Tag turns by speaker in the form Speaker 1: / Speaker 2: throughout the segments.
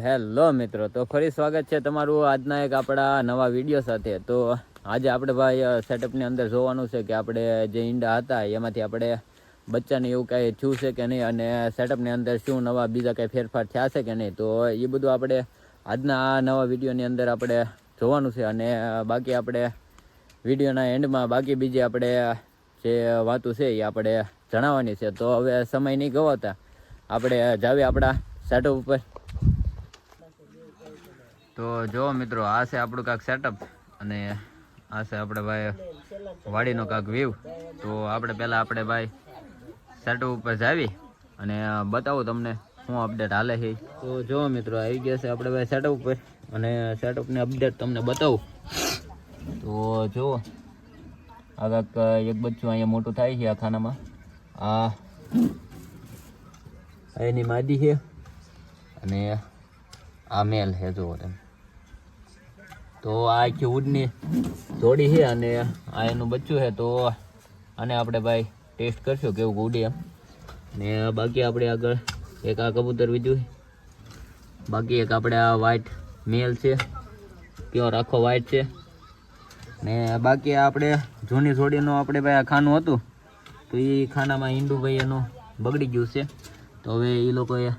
Speaker 1: Hello મિત્રો, તો ફરી સ્વાગત છે તમારું આજના એક આપણા નવા વીડિયો સાથે. તો આજે આપણે ભાઈ સેટઅપની અંદર જોવાનું છે કે આપણે જે ઈંડા હતા, એમાંથી આપણે બચ્ચાને એવું કાંઈ થયું છે કે નહીં અને સેટઅપની અંદર શું નવા બીજા કાંઈ ફેરફાર થયા છે કે નહીં. તો એ બધું આપણે આજના આ નવા વિડીયોની અંદર આપણે જોવાનું છે અને બાકી આપણે વિડીયોના એન્ડમાં બાકી બીજી આપણે જે વાતો છે એ આપણે જણાવવાની છે. તો હવે સમય નહીં ગવાતા, આપણે જાવી આપણા સેટઅપ ઉપર. તો જો મિત્રો, આ છે આપણું કાંક સેટઅપ અને આ છે આપણે ભાઈ વાડીનો કાંક વ્યૂ તો આપણે પહેલાં આપણે ભાઈ સેટઅપ ઉપર જાવી અને બતાવું તમને શું અપડેટ હાલે છે. તો જો મિત્રો, આવી ગયા છે આપણે ભાઈ સેટઅપ ઉપર અને સેટઅપની અપડેટ તમને બતાવું. તો જુઓ આ કાંક એક બચ્ચું અહીંયા મોટું થાય છે આ ખાનામાં આ એની માદી છે. અને આ મેલ છે જો તમે. તો આ આખી ઉડની જોડી છે અને આ એનું બચ્ચું છે, તો આને આપણે ભાઈ ટેસ્ટ કરશું કેવું ઉડી એમ. ને બાકી આપણે આગળ એક આ કબૂતર બીજું બાકી એક આપણે આ વ્હાઈટ મેલ છે. પ્યોર આખો વ્હાઈટ છે. ને બાકી આપણે જૂની જોડીનું આપણે ભાઈ આ ખાનું હતું. તો એ ખાનામાં ઈંડુભાઈ એનું બગડી ગયું છે. તો હવે એ લોકોએ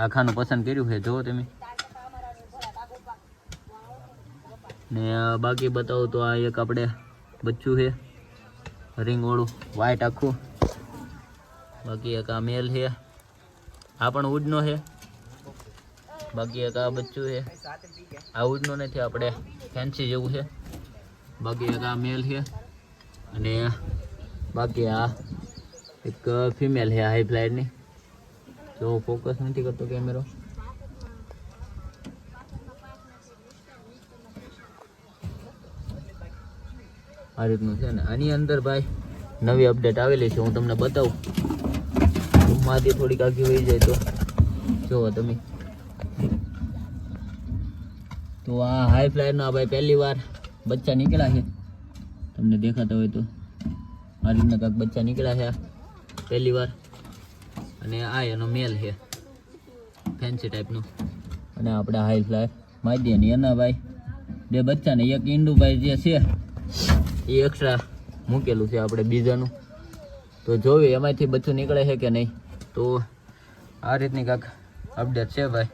Speaker 1: આ ખાનું પસંદ કર્યું છે જુઓ તમે. ને બાકી બતાવું તો આ એક આપણે બચ્ચું છે રિંગવાળું વ્હાઈટ આખું. બાકી એક આ મેલ છે, આ પણ ઉડનો છે. બાકી એક આ બચ્ચું છે, આ ઉડનો નથી, આપણે ફેન્સી જેવું છે. બાકી એક આ મેલ છે, અને બાકી આ એક ફિમેલ છે હાઈ ફ્લાઇટની જો ફોકસ નથી કરતો કેમેરો આ રીતનું છે ને. આની અંદર ભાઈ નવી અપડેટ આવેલી છે, હું તમને બતાવું. માંથી થોડીક આગી વહી જાય તો. જુઓ તમે. તો આ હાઈ ફ્લાયરના ભાઈ પહેલી વાર બચ્ચા નીકળ્યા છે. તમને દેખાતા હોય તો. આ રીતના કાંક બચ્ચા નીકળ્યા છે પહેલી વાર. અને આ એનો મેલ છે. ફેન્સી ટાઈપનું અને આપણે હાઈ ફ્લાય મારી દઈએ એના ભાઈ. બે બચ્ચાને, એક ઇન્ડુભાઈ જે છે, એ એક્સ્ટ્રા મૂકેલું છે આપણે બીજાનું. તો જોઈએ એમાંથી બચ્ચું નીકળે છે કે નહીં. તો આ રીતની કાંક અપડેટ છે ભાઈ.